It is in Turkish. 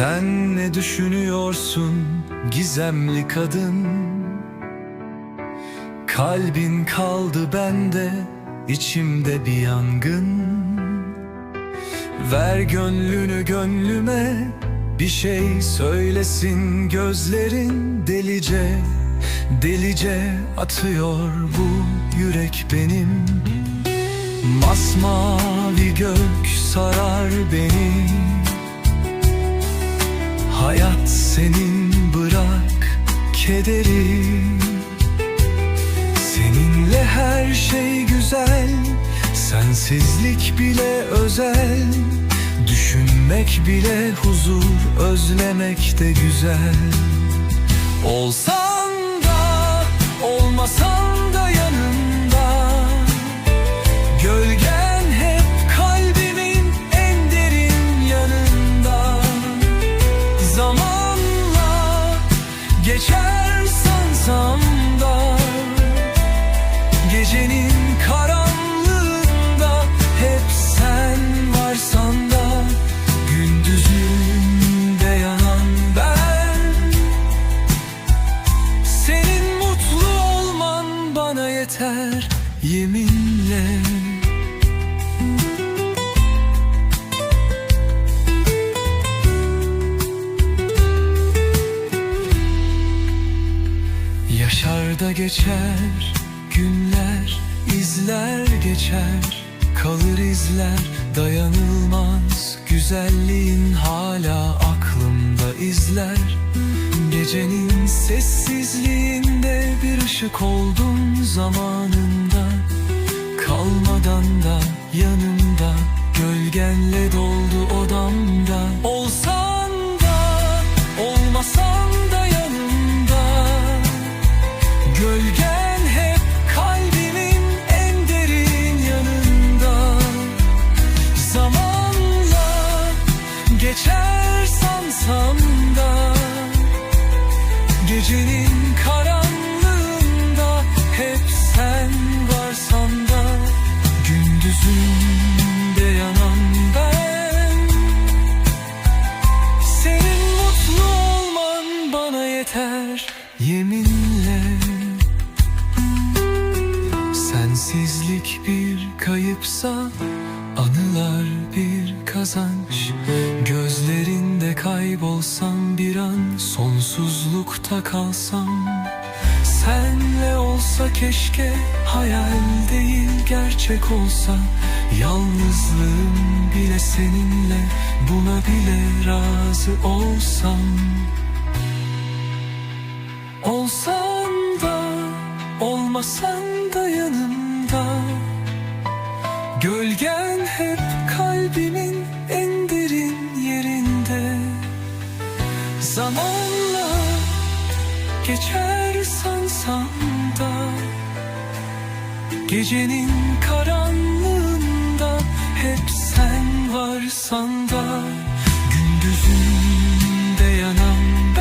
Sen ne düşünüyorsun gizemli kadın? Kalbin kaldı bende içimde bir yangın. Ver gönlünü gönlüme bir şey söylesin gözlerin. Delice Delice atıyor bu yürek benim. Masmavi gök sarar kederi Seninle her şey güzel Sensizlik bile özel. Düşünmek bile huzur Özlemek de güzel. Olsan Yaşar da geçer günler izler geçer. Kalır izler dayanılmaz Güzelliğin hala aklımda izler. Gecenin sessizliğinde bir ışık oldum zamanında. Kalmadan da yanımda Gölgenle doldu odamda Gölgen hep kalbimin en derin yanında. Zamanla geçer sansam da Gecenin karanlığında Sensizlik bir kayıpsa Anılar bir kazanç. Gözlerinde kaybolsam bir an Sonsuzlukta kalsam. Senle olsa keşke Hayal değil gerçek olsa. Yalnızlığım bile seninle Buna bile razı olsam. Olsan da olmasan Gecenin karanlığında hep sen varsan da Gündüzünde yanan ben